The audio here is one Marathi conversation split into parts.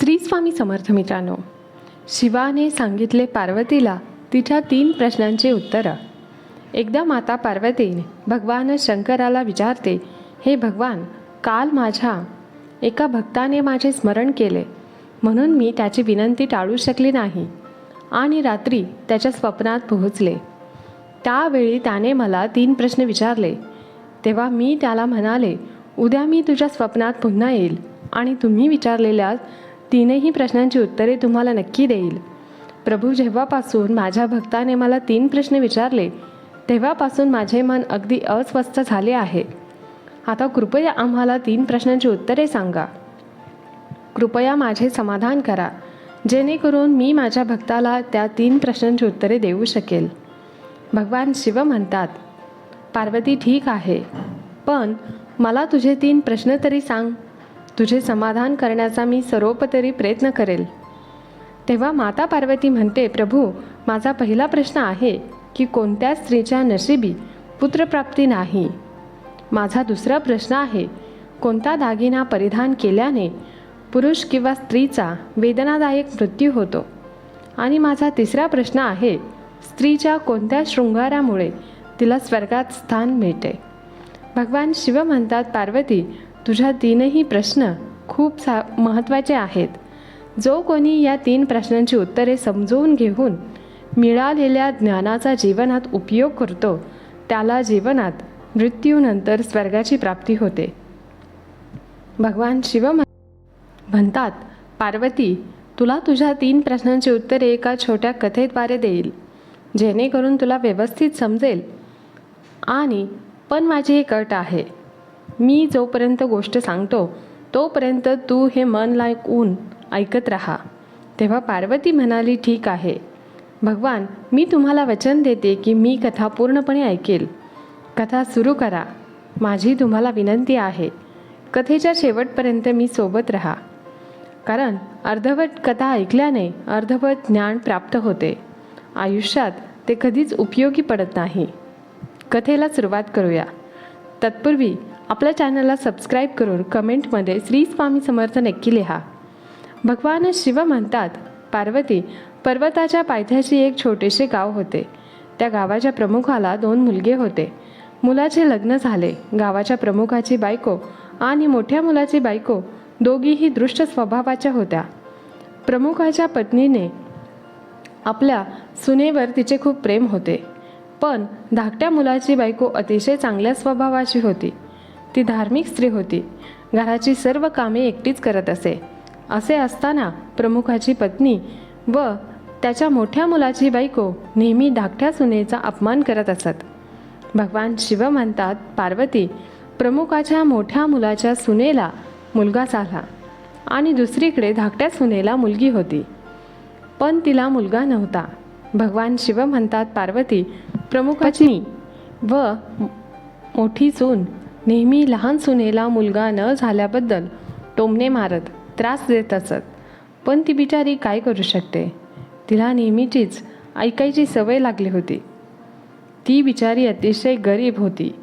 श्री स्वामी समर्थ मित्रांनो शिवाने सांगितले पार्वतीला तिच्या तीन प्रश्नांची उत्तरं. एकदा माता पार्वतीने भगवान शंकराला विचारते हे भगवान काल माझ्या एका भक्ताने माझे स्मरण केले. म्हणून मी त्याची विनंती टाळू शकली नाही आणि रात्री त्याच्या स्वप्नात पोहोचले. त्यावेळी त्याने मला तीन प्रश्न विचारले. तेव्हा मी त्याला म्हणाले उद्या मी तुझ्या स्वप्नात पुन्हा येईल आणि तुम्ही विचारलेल्या तीनही प्रश्नांची उत्तरे तुम्हाला नक्की देईल. प्रभू जेव्हापासून माझ्या भक्ताने मला तीन प्रश्न विचारले तेव्हापासून माझे मन अगदी अस्वस्थ झाले आहे. आता कृपया आम्हाला तीन प्रश्नांची उत्तरे सांगा. कृपया माझे समाधान करा जेणेकरून मी माझ्या भक्ताला त्या तीन प्रश्नांची उत्तरे देऊ शकेल. भगवान शिव म्हणतात पार्वती ठीक आहे पण मला तुझे तीन प्रश्न तरी सांग. तुझे समाधान करण्याचा मी सर्वोपतरी प्रयत्न करेल. तेव्हा माता पार्वती म्हणते प्रभू माझा पहिला प्रश्न आहे की कोणत्या स्त्रीच्या नशिबी पुत्रप्राप्ती नाही? माझा दुसरा प्रश्न आहे कोणता दागिना परिधान केल्याने पुरुष किंवा स्त्रीचा वेदनादायक मृत्यू होतो? आणि माझा तिसरा प्रश्न आहे स्त्रीच्या कोणत्या शृंगारामुळे तिला स्वर्गात स्थान मिळते? भगवान शिव म्हणतात पार्वती तुझ्या तीनही प्रश्न खूप सा महत्त्वाचे आहेत. जो कोणी या तीन प्रश्नांची उत्तरे समजवून घेऊन मिळालेल्या ज्ञानाचा जीवनात उपयोग करतो त्याला जीवनात मृत्यूनंतर स्वर्गाची प्राप्ती होते. भगवान शिव म्हणतात पार्वती तुला तुझ्या तीन प्रश्नांची उत्तरे एका छोट्या कथेद्वारे देईल जेणेकरून तुला व्यवस्थित समजेल. आणि पण माझी एक अट आहे. मी जोपर्यंत गोष्ट सांगतो तोपर्यंत तू हे मन लायकून ऐकत राहा. तेव्हा पार्वती म्हणाली ठीक आहे. भगवान मी तुम्हाला वचन देते की मी कथा पूर्णपणे ऐकेल. कथा सुरू करा. माझी तुम्हाला विनंती आहे. कथेच्या शेवटपर्यंत मी सोबत राहा. कारण अर्धवट कथा ऐकल्याने अर्धवट ज्ञान प्राप्त होते. आयुष्यात ते कधीच उपयोगी पडत नाही. कथेला सुरुवात करूया. तत्पूर्वी आपल्या चॅनलला सबस्क्राईब करून कमेंटमध्ये श्री स्वामी समर्थ नक्की लिहा. भगवान शिव म्हणतात पार्वती पर्वताच्या पायथ्याशी एक छोटेसे गाव होते. त्या गावाच्या प्रमुखाला दोन मुलगे होते. मुलाचे लग्न झाले. गावाच्या प्रमुखाची बायको आणि मोठ्या मुलाची बायको दोघीही दृष्ट स्वभावाच्या होत्या. प्रमुखाच्या पत्नीने आपल्या सुनेवर तिचे खूप प्रेम होते. पण धाकट्या मुलाची बायको अतिशय चांगल्या स्वभावाची होती. ती धार्मिक स्त्री होती. घराची सर्व कामे एकटीच करत असे. असे असताना प्रमुखाची पत्नी व त्याच्या मोठ्या मुलाची बायको नेहमी धाकट्या सुनेचा अपमान करत असत. भगवान शिव म्हणतात पार्वती प्रमुखाच्या मोठ्या मुलाच्या सुनेला मुलगा झाला आणि दुसरीकडे धाकट्या सुनेला मुलगी होती. पण तिला मुलगा नव्हता. भगवान शिव म्हणतात पार्वती प्रमुखाची व मोठी सून नेहमी लहान सुनेला मुलगा न झाल्याबद्दल टोमणे मारत त्रास देत असत. पण ती बिचारी काय करू शकते? तिला नेहमीचीच ऐकायची सवय लागली होती. ती बिचारी अतिशय गरीब होती.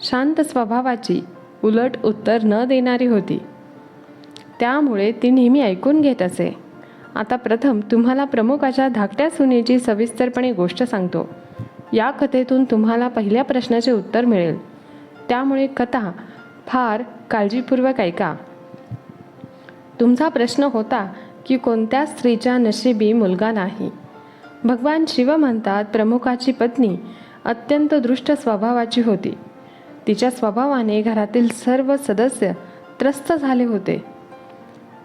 शांत स्वभावाची उलट उत्तर न देणारी होती. त्यामुळे ती नेहमी ऐकून घेत असे. आता प्रथम तुम्हाला प्रमुखाच्या धाकट्या सुनेची सविस्तरपणे गोष्ट सांगतो. या कथेतून तुम्हाला पहिल्या प्रश्नाचे उत्तर मिळेल. त्यामुळे कथा फार काळजीपूर्वक ऐका. तुमचा प्रश्न होता की कोणत्या स्त्रीच्या नशिबी मुलगा नाही. भगवान शिव म्हणतात प्रमुखाची पत्नी अत्यंत दृष्ट स्वभावाची होती. तिच्या स्वभावाने घरातील सर्व सदस्य त्रस्त झाले होते.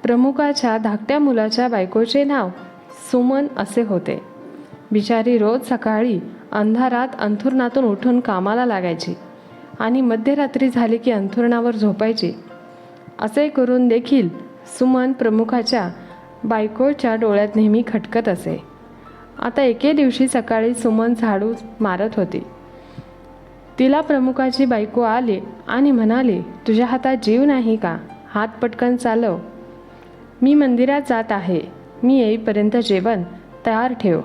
प्रमुखाच्या धाकट्या मुलाच्या बायकोचे नाव सुमन असे होते. बिचारी रोज सकाळी अंधारात अंथुरणातून उठून कामाला लागायची. आणि मध्यरात्री झाली की अंथुरणावर झोपायची. असे करून देखील सुमन प्रमुखाच्या बायकोच्या डोळ्यात नेहमी खटकत असे. आता एके दिवशी सकाळी सुमन झाडू मारत होती. तिला प्रमुखाची बायको आली आणि म्हणाली तुझ्या हातात जीव नाही का? हात पटकन चालव. मी मंदिरात जात आहे. मी येईपर्यंत जेवण तयार ठेव.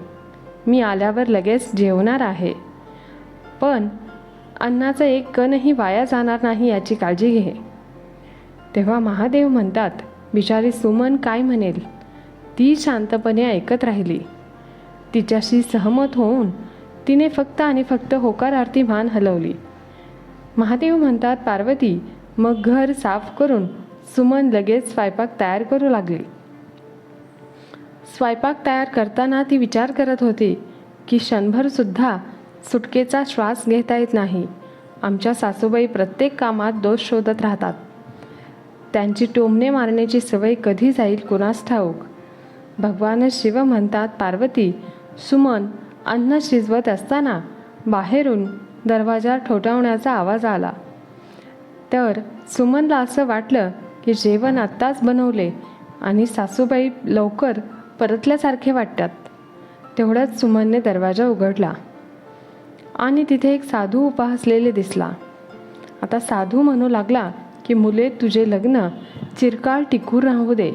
मी आल्यावर लगेच जेवणार आहे. पण अन्नाचा एक कणही वाया जाणार नाही याची काळजी घे. तेव्हा महादेव म्हणतात बिचारी सुमन काय म्हणेल? ती शांतपणे ऐकत राहिली. तिच्याशी सहमत होऊन तिने फक्त आणि फक्त होकार आरती मान हलवली. महादेव म्हणतात पार्वती मग घर साफ करून सुमन लगेच स्वयंपाक तयार करू लागली. स्वयंपाक तयार करताना ती विचार करत होती की क्षणभरसुद्धा सुटकेचा श्वास घेता येत नाही. आमच्या सासूबाई प्रत्येक कामात दोष शोधत राहतात. त्यांची टोमणे मारण्याची सवय कधी जाईल कुणास ठाऊक? भगवान शिव म्हणतात पार्वती सुमन अन्न शिजवत असताना बाहेरून दरवाजा ठोठावण्याचा आवाज आला. तर सुमनला असं वाटलं की जेवण आत्ताच बनवले आणि सासूबाई लवकर परतल्यासारखे वाटतात. तेवढ्याच सुमनने दरवाजा उघडला. आणि तिथे एक साधू उपासलेले दिसला. आता साधू म्हणू लागला की मुले तुझे लग्न चिरकाळ टिकून राहू दे.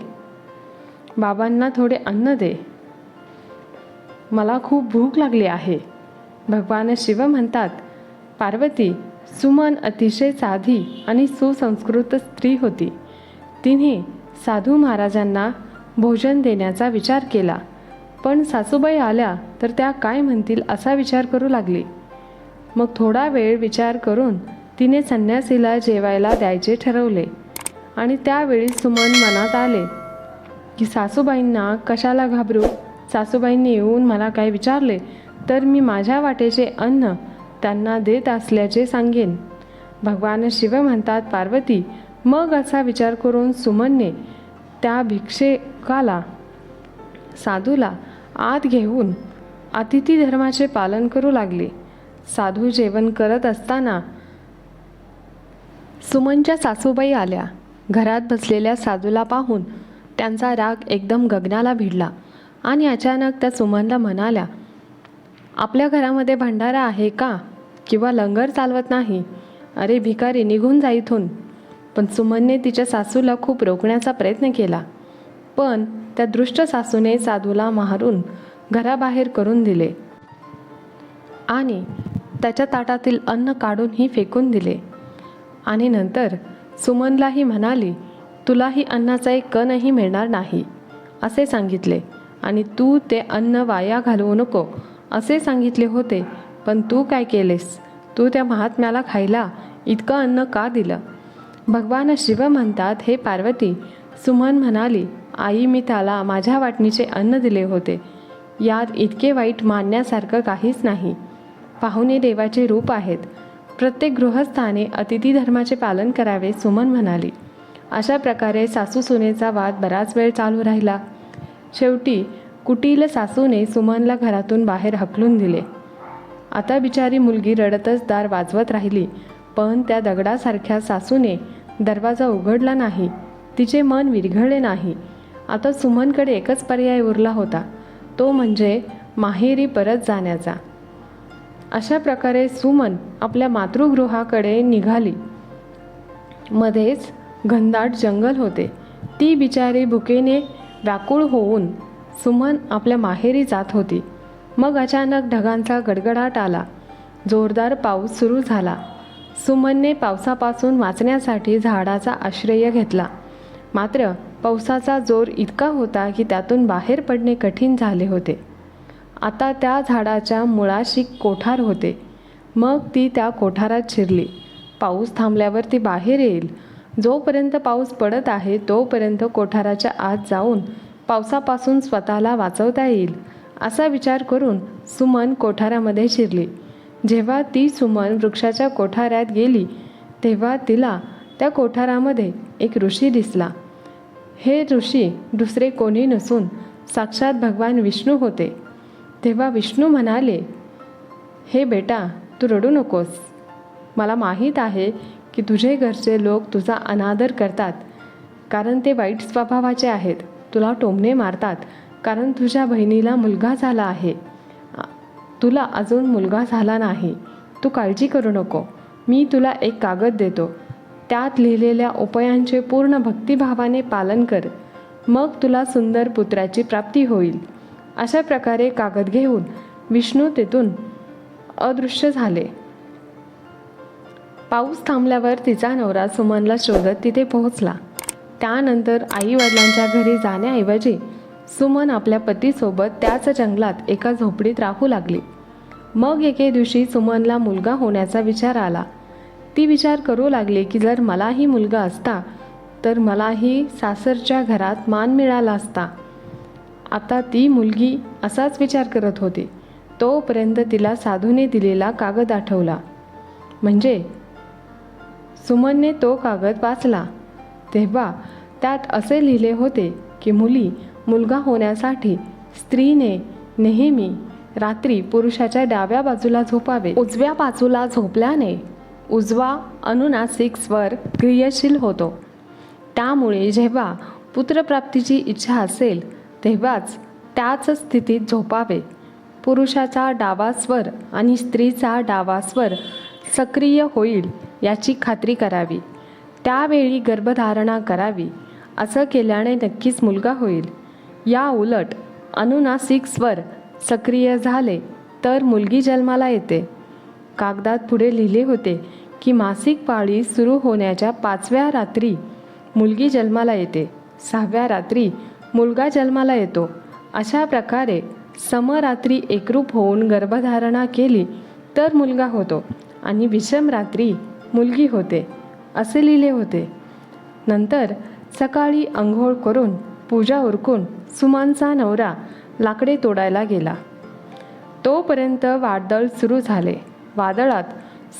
बाबांना थोडे अन्न दे. मला खूप भूक लागली आहे. भगवान शिव म्हणतात पार्वती सुमन अतिशय साधी आणि सुसंस्कृत स्त्री होती. तिने साधू महाराजांना भोजन देण्याचा विचार केला. पण सासूबाई आल्या तर त्या काय म्हणतील असा विचार करू लागली. मग थोडा वेळ विचार करून तिने संन्यासीला जेवायला द्यायचे ठरवले. आणि त्यावेळी सुमन मनात आले की सासूबाईंना कशाला घाबरू? सासूबाईंनी येऊन मला काय विचारले तर मी माझ्या वाटेचे अन्न त्यांना देत असल्याचे सांगेन. भगवान शिव म्हणतात पार्वती मग असा विचार करून सुमनने त्या भिक्षेकाला साधूला आत घेऊन अतिथी धर्माचे पालन करू लागले. साधू जेवण करत असताना सुमनच्या सासूबाई आल्या. घरात बसलेल्या साधूला पाहून त्यांचा राग एकदम गगनाला भिडला आणि अचानक त्या सुमनला म्हणाल्या आपल्या घरामध्ये भंडारा आहे का? किंवा लंगर चालवत नाही? अरे भिकारी निघून जा इथून. पण सुमनने तिच्या सासूला खूप रोखण्याचा प्रयत्न केला. पण त्या दृष्ट सासूने साधूला मारून घराबाहेर करून दिले. आणि त्याच्या ताटातील अन्न काढूनही फेकून दिले. आणि नंतर सुमनलाही म्हणाली तुलाही अन्नाचा एक कणही मिळणार नाही असे सांगितले. आणि तू ते अन्न वाया घालवू नको असे सांगितले होते. पण तू काय केलेस? तू त्या महात्म्याला खायला इतकं अन्न का दिलं? भगवान शिव म्हणतात हे पार्वती सुमन म्हणाली आई मी त्याला माझ्या वाटणीचे अन्न दिले होते. यात इतके वाईट मानण्यासारखं काहीच नाही. पाहुणे देवाचे रूप आहेत. प्रत्येक गृहस्थाने अतिथी धर्माचे पालन करावे सुमन म्हणाली. अशा प्रकारे सासू सुनेचा वाद बराच वेळ चालू राहिला. शेवटी कुटील सासूने सुमनला घरातून बाहेर हकलून दिले. आता बिचारी मुलगी रडतच दार वाजवत राहिली पण त्या दगडासारख्या सासूने दरवाजा उघडला नाही. तिचे मन विरघळले नाही. आता सुमनकडे एकच पर्याय उरला होता. तो म्हणजे माहेरी परत जाण्याचा. अशा प्रकारे सुमन आपल्या मातृगृहाकडे निघाली. मध्येच घनदाट जंगल होते. ती बिचारी भुकेने व्याकुळ होऊन सुमन आपल्या माहेरी जात होती. मग अचानक ढगांचा गडगडाट आला. जोरदार पाऊस सुरू झाला. सुमनने पावसापासून वाचण्यासाठी झाडाचा आश्रय घेतला. मात्र पावसाचा जोर इतका होता की त्यातून बाहेर पडणे कठीण झाले होते. आता त्या झाडाच्या मुळाशी कोठार होते. मग ती त्या कोठारात शिरली. पाऊस थांबल्यावर ती बाहेर येईल. जोपर्यंत पाऊस पडत आहे तोपर्यंत कोठाराच्या आत जाऊन पावसापासून स्वतःला वाचवता येईल असा विचार करून सुमन कोठारामध्ये शिरली. जेव्हा ती सुमन वृक्षाच्या कोठाऱ्यात गेली तेव्हा तिला त्या कोठारामध्ये एक ऋषी दिसला. हे ऋषी दुसरे कोणी नसून साक्षात भगवान विष्णू होते. तेव्हा विष्णू म्हणाले हे बेटा तू रडू नकोस. मला माहीत आहे की तुझे घरचे लोक तुझा अनादर करतात कारण ते वाईट स्वभावाचे आहेत. तुला टोमणे मारतात कारण तुझ्या बहिणीला मुलगा झाला आहे. तुला अजून मुलगा झाला नाही. तू काळजी करू नको. मी तुला एक कागद देतो. त्यात लिहिलेल्या उपायांचे पूर्ण भक्तिभावाने पालन कर. मग तुला सुंदर पुत्राची प्राप्ती होईल. अशा प्रकारे कागद घेऊन विष्णू तेथून अदृश्य झाले. पाऊस थांबल्यावर तिचा नवरा सुमनला शोधत तिथे पोहोचला. त्यानंतर आई वडिलांच्या घरी जाण्याऐवजी सुमन आपल्या पतीसोबत त्याच जंगलात एका झोपडीत राहू लागली. मग एके दिवशी सुमनला मुलगा होण्याचा विचार आला. ती विचार करू लागली की जर मलाही मुलगा असता तर मलाही सासरच्या घरात मान मिळाला असता. आता ती मुलगी असाच विचार करत होती. तोपर्यंत तिला साधूने दिलेला कागद आठवला. म्हणजे? सुमनने तो कागद वाचला. तेव्हा त्यात असे लिहिले होते की मुली मुलगा होण्यासाठी स्त्रीने नेहमी रात्री पुरुषाच्या डाव्या बाजूला झोपावे. उजव्या बाजूला झोपल्याने उजवा अनुनासिक स्वर क्रियाशील होतो. त्यामुळे जेव्हा पुत्रप्राप्तीची इच्छा असेल तेव्हाच त्याच स्थितीत झोपावे. पुरुषाचा डावा स्वर आणि स्त्रीचा डावा स्वर सक्रिय होईल याची खात्री करावी. त्यावेळी गर्भधारणा करावी असं केल्याने नक्कीच मुलगा होईल. या उलट अनुनासिक स्वर सक्रिय झाले तर मुलगी जन्माला येते. कागदात पुढे लिहिले होते की मासिक पाळी सुरू होण्याच्या पाचव्या रात्री मुलगी जन्माला येते. सहाव्या रात्री मुलगा जन्माला येतो. अशा प्रकारे समरात्री एकरूप होऊन गर्भधारणा केली तर मुलगा होतो आणि विषम रात्री मुलगी होते असे लिहिले होते. नंतर सकाळी अंघोळ करून पूजा उरकून सुमानचा नवरा लाकडे तोडायला गेला. तोपर्यंत वादळ सुरू झाले. वादळात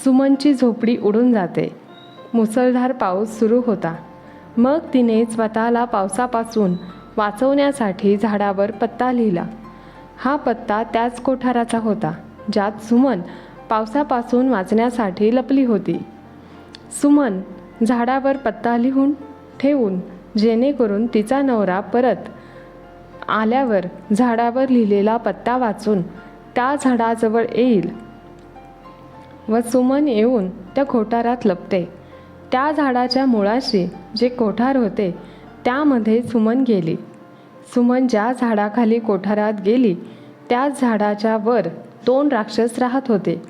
सुमनची झोपडी उडून जाते. मुसळधार पाऊस सुरू होता. मग तिने स्वतःला पावसापासून वाचवण्यासाठी झाडावर पत्ता लिहिला. हा पत्ता त्याच कोठाराचा होता ज्यात सुमन पावसापासून वाचण्यासाठी लपली होती. सुमन झाडावर पत्ता लिहून ठेवून जेणेकरून तिचा नवरा परत आल्यावर झाडावर लिहिलेला पत्ता वाचून त्या झाडाजवळ येईल व सुमन येऊन त्या कोठारात लपते. त्या झाडाच्या मुळाशी जे कोठार होते त्यामध्ये सुमन गेली. सुमन ज्या झाडाखाली कोठारात गेली त्याच झाडाच्या वर दोन राक्षस राहत होते.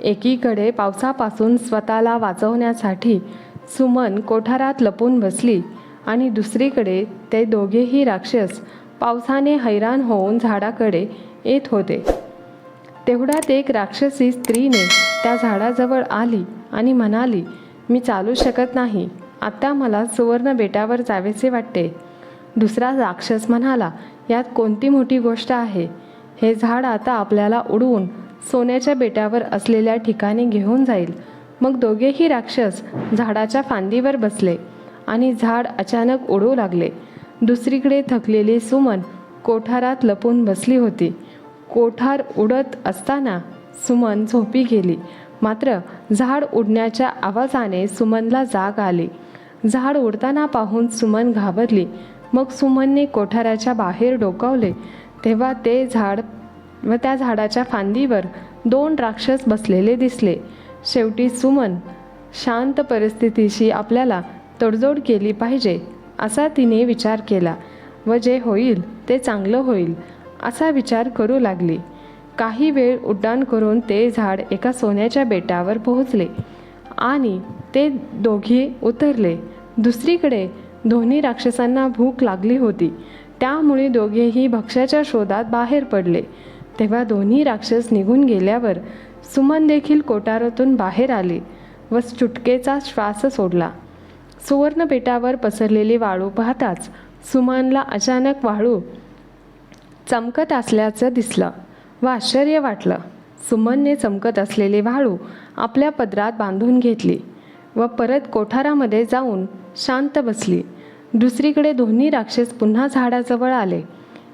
एकीकडे पावसापासून स्वतःला वाचवण्यासाठी सुमन कोठारात लपून बसली आणि दुसरीकडे ते दोघेही राक्षस पावसाने हैराण होऊन झाडाकडे येत होते. तेवढ्यात एक राक्षसी स्त्रीने त्या झाडाजवळ आली आणि म्हणाली मी चालू शकत नाही. आता मला सुवर्ण बेटावर जावेसे वाटते. दुसरा राक्षस म्हणाला यात कोणती मोठी गोष्ट आहे? हे झाड आता आपल्याला उडवून सोन्याच्या बेटावर असलेल्या ठिकाणी घेऊन जाईल. मग दोघेही राक्षस झाडाच्या फांदीवर बसले आणि झाड अचानक उडू लागले. दुसरीकडे थकलेली सुमन कोठारात लपून बसली होती. कोठार उडत असताना सुमन झोपी गेली. मात्र झाड उडण्याच्या आवाजाने सुमनला जाग आली. झाड उडताना पाहून सुमन घाबरली. मग सुमनने कोठाराच्या बाहेर डोकावले. तेव्हा ते झाड व त्या झाडाच्या फांदीवर दोन राक्षस बसलेले दिसले. शेवटी सुमन शांत परिस्थितीशी आपल्याला तडजोड केली पाहिजे असा तिने विचार केला व जे होईल ते चांगलं होईल असा विचार करू लागली. काही वेळ उड्डाण करून ते झाड एका सोन्याच्या बेटावर पोहोचले आणि ते दोघे उतरले. दुसरीकडे दोन्ही राक्षसांना भूक लागली होती. त्यामुळे दोघेही भक्ष्याच्या शोधात बाहेर पडले. तेव्हा दोन्ही राक्षस निघून गेल्यावर सुमन देखील कोटारातून बाहेर आले व चुटकेचा श्वास सोडला. सुवर्णपेटावर पसरलेली वाळू पाहताच सुमनला अचानक वाळू चमकत असल्याचं दिसलं व आश्चर्य वाटलं. सुमनने चमकत असलेली वाळू आपल्या पदरात बांधून घेतली व परत कोठारामध्ये जाऊन शांत बसली. दुसरीकडे दोन्ही राक्षस पुन्हा झाडाजवळ आले.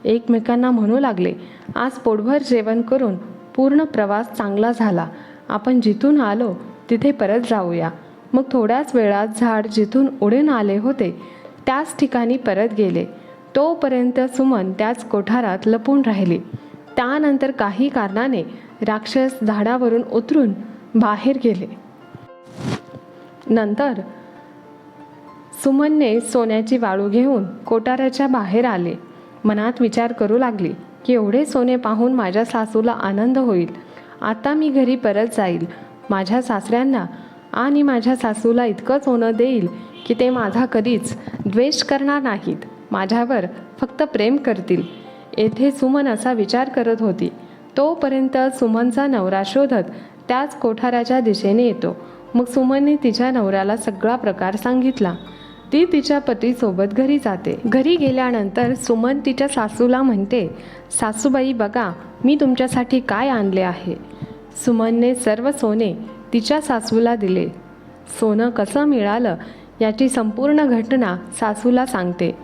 एकमेकांना म्हणू लागले आज पोटभर जेवण करून पूर्ण प्रवास चांगला झाला. आपण जिथून आलो तिथे परत जाऊया. मग थोड्याच वेळात झाड जिथून उडून आले होते त्याच ठिकाणी परत गेले. तोपर्यंत सुमन त्याच कोठारात लपून राहिली. त्यानंतर काही कारणाने राक्षस झाडावरून उतरून बाहेर गेले. नंतर सुमनने सोन्याची वाळू घेऊन कोटाराच्या बाहेर आले. मनात विचार करू लागली की एवढे सोने पाहून माझ्या सासूला आनंद होईल. आता मी घरी परत जाईल. माझ्या सासऱ्यांना आणि माझ्या सासूला इतकं सोनं देईल की ते माझा कधीच द्वेष करणार नाहीत. माझ्यावर फक्त प्रेम करतील. येथे सुमन असा विचार करत होती. तोपर्यंत सुमनचा नवरा शोधत त्याच कोठाराच्या दिशेने येतो. मग सुमनने तिच्या नवऱ्याला सगळा प्रकार सांगितला. ती तिच्या पतीसोबत घरी जाते. घरी गेल्यानंतर सुमन तिच्या सासूला म्हणते सासूबाई बघा मी तुमच्यासाठी काय आणले आहे? सुमनने सर्व सोने तिच्या सासूला दिले. सोनं कसं मिळालं याची संपूर्ण घटना सासूला सांगते.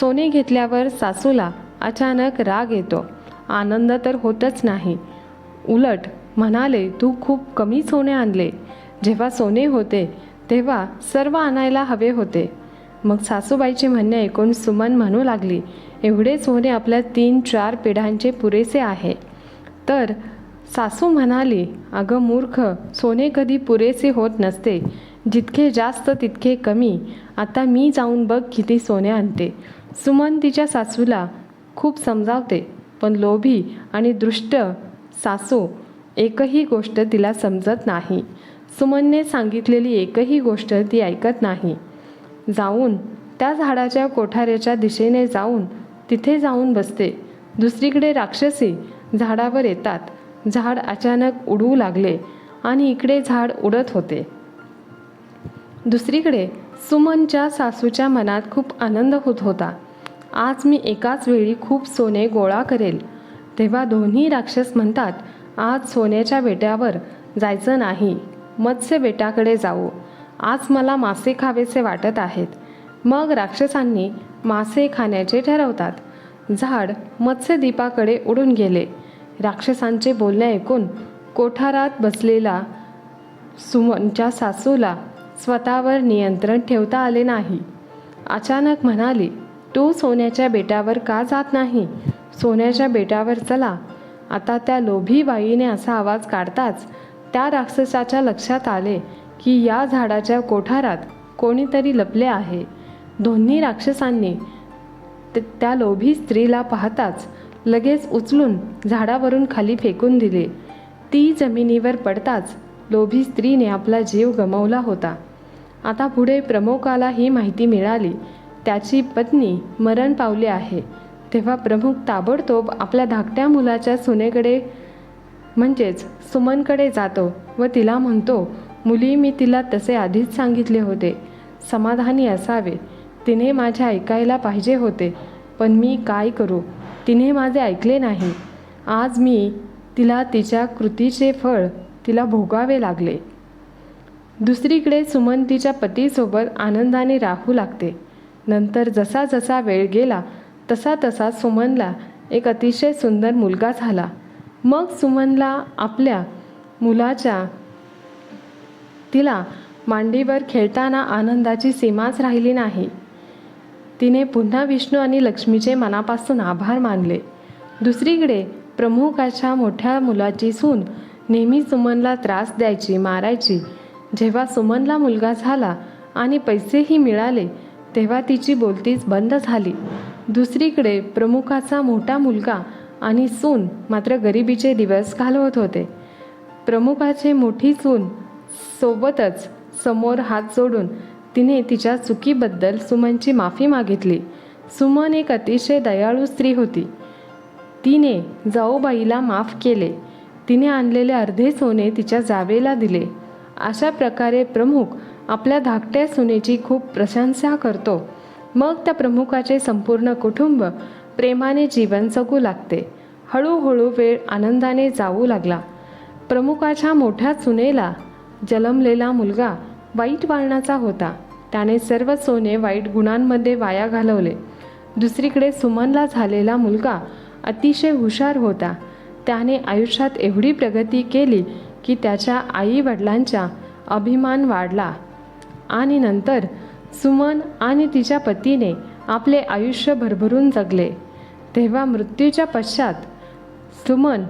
सोने घेतल्यावर सासूला अचानक राग येतो. आनंद तर होतच नाही. उलट म्हणाले तू खूप कमी सोने आणले. जेव्हा सोने होते तेव्हा सर्व आणायला हवे होते. मग सासूबाईचे म्हणणे ऐकून सुमन म्हणू लागली एवढे सोने आपल्या तीन चार पिढ्यांचे पुरेसे आहे. तर सासू म्हणाली अगं मूर्ख सोने कधी पुरेसे होत नसते. जितके जास्त तितके कमी. आता मी जाऊन बघ किती सोने आणते. सुमन तिच्या सासूला खूप समजावते पण लोभी आणि दृष्ट सासू एकही गोष्ट तिला समजत नाही. सुमनने सांगितलेली एकही गोष्ट ती ऐकत नाही. जाऊन त्या झाडाच्या कोठाऱ्याच्या दिशेने जाऊन तिथे जाऊन बसते. दुसरीकडे राक्षसी झाडावर येतात. झाड अचानक उडू लागले आणि इकडे झाड उडत होते. दुसरीकडे सुमनच्या सासूच्या मनात खूप आनंद होत होता. आज मी एकाच वेळी खूप सोने गोळा करेल. तेव्हा दोन्ही राक्षस म्हणतात आज सोन्याच्या बेट्यावर जायचं नाही. मत्स्य बेटाकडे जाऊ. आज मला मासे खावेसे वाटत आहेत. मग राक्षसांनी मासे खाण्याचे ठरवतात. झाड मत्स्यदीपाकडे उडून गेले. राक्षसांचे बोलणे ऐकून कोठारात बसलेला सुमनच्या सासूला स्वतःवर नियंत्रण ठेवता आले नाही. अचानक म्हणाली तू सोन्याच्या बेटावर का जात नाही? सोन्याच्या बेटावर चला. आता त्या लोभी बाईने असा आवाज काढताच त्या राक्षसाच्या लक्षात आले की या झाडाच्या कोठारात कोणीतरी लपले आहे. दोन्ही राक्षसांनी त- त्या लोभी स्त्रीला पाहताच लगेच उचलून झाडावरून खाली फेकून दिले. ती जमिनीवर पडताच लोभी स्त्रीने आपला जीव गमावला होता. आता पुढे प्रमुखाला ही माहिती मिळाली. त्याची पत्नी मरण पावली आहे. तेव्हा प्रमुख ताबडतोब आपल्या धाकट्या मुलाच्या सुनेकडे म्हणजेच सुमनकडे जातो व तिला म्हणतो मुली मी तिला तसे आधीच सांगितले होते. समाधानी असावे. तिने माझे ऐकायला पाहिजे होते. पण मी काय करू? तिने माझे ऐकले नाही. आज मी तिला तिच्या कृतीचे फळ तिला भोगावे लागले. दुसरीकडे सुमन तिच्या पतीसोबत आनंदाने राहू लागते. नंतर जसा जसा वेळ गेला तसा तसा सुमनला एक अतिशय सुंदर मुलगा झाला. मग सुमनला आपल्या मुलाच्या तिला मांडीवर खेळताना आनंदाची सीमाच राहिली नाही. तिने पुन्हा विष्णू आणि लक्ष्मीचे मनापासून आभार मानले. दुसरीकडे प्रमुखाच्या मोठ्या मुलाची सून नेहमी सुमनला त्रास द्यायची मारायची. जेव्हा सुमनला मुलगा झाला आणि पैसेही मिळाले तेव्हा तिची बोलतीच बंद झाली. दुसरीकडे प्रमुखाचा मोठा मुलगा आणि सून मात्र गरिबीचे दिवस घालवत होते. प्रमुखाचे मोठी सून सोबतच समोर हात जोडून तिने तिच्या चुकीबद्दल सुमनची माफी मागितली. सुमन एक अतिशय दयाळू स्त्री होती. तिने जाऊबाईला माफ केले. तिने आणलेले अर्धे सोने तिच्या जावेला दिले. अशा प्रकारे प्रमुख आपल्या धाकट्या सुनेची खूप प्रशंसा करतो. मग त्या प्रमुखाचे संपूर्ण कुटुंब प्रेमाने जीवन जगू लागते. हळूहळू वेळ आनंदाने जाऊ लागला. प्रमुखाच्या मोठ्या सुनेला जन्मलेला मुलगा वाईट वाळणाचा होता. त्याने सर्व सोने वाईट गुणांमध्ये वाया घालवले. दुसरीकडे सुमनला झालेला मुलगा अतिशय हुशार होता. त्याने आयुष्यात एवढी प्रगती केली की त्याच्या आई वडिलांचा अभिमान वाढला. आणि नंतर सुमन आणि तिच्या पतीने आपले आयुष्य भरभरून जगले. तेव्हा मृत्यूच्या पश्चात सुमन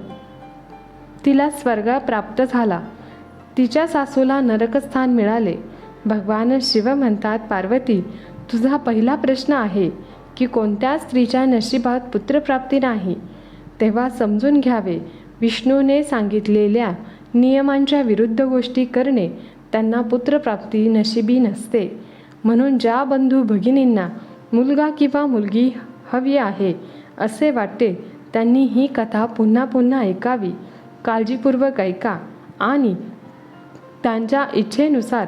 तिला स्वर्ग प्राप्त झाला. तिच्या सासूला नरकस्थान मिळाले. भगवान शिव म्हणतात पार्वती तुझा पहिला प्रश्न आहे की कोणत्या स्त्रीच्या नशिबात पुत्रप्राप्ती नाही. तेव्हा समजून घ्यावे. विष्णूने सांगितलेल्या नियमांच्या विरुद्ध गोष्टी करणे त्यांना पुत्रप्राप्ती नशिबी नसते. म्हणून ज्या बंधू भगिनींना मुलगा किंवा मुलगी हवी आहे असे वाटते त्यांनी ही कथा पुन्हा पुन्हा ऐकावी. काळजीपूर्वक ऐका आणि त्यांच्या इच्छेनुसार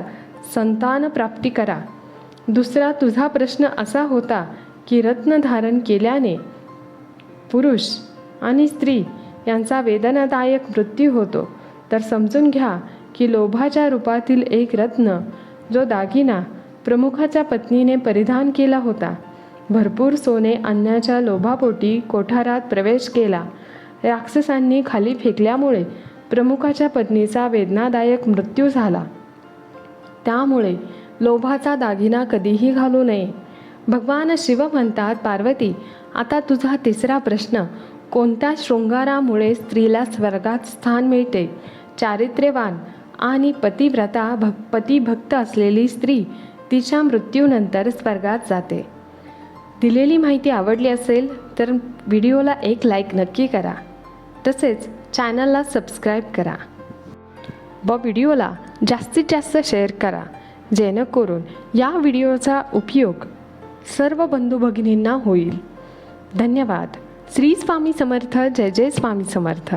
संतान प्राप्ती करा. दुसरा तुझा प्रश्न असा होता की रत्न धारण केल्याने पुरुष आणि स्त्री यांचा वेदनादायक मृत्यू होतो. तर समजून घ्या की लोभाच्या रूपातील एक रत्न जो दागिना प्रमुखाच्या पत्नीने परिधान केला होता भरपूर सोने आणण्याच्या लोभापोटी कोठारात प्रवेश केला. राक्षसांनी खाली फेकल्यामुळे प्रमुखाच्या पत्नीचा वेदनादायक मृत्यू झाला. त्यामुळे लोभाचा दागिना कधीही घालू नये. भगवान शिव म्हणतात पार्वती आता तुझा तिसरा प्रश्न कोणत्या शृंगारामुळे स्त्रीला स्वर्गात स्थान मिळते? चारित्र्यवान आणि पतिव्रता भक् पतिभक्त असलेली स्त्री तिच्या मृत्यूनंतर स्वर्गात जाते. दिलेली माहिती आवडली असेल तर व्हिडिओला एक लाईक नक्की करा. तसेच चॅनलला सबस्क्राईब करा व व्हिडिओला जास्तीत जास्त शेअर करा जेणेकरून या व्हिडिओचा उपयोग सर्व बंधू भगिनींना होईल. धन्यवाद. श्री स्वामी समर्थ. जय जय स्वामी समर्थ.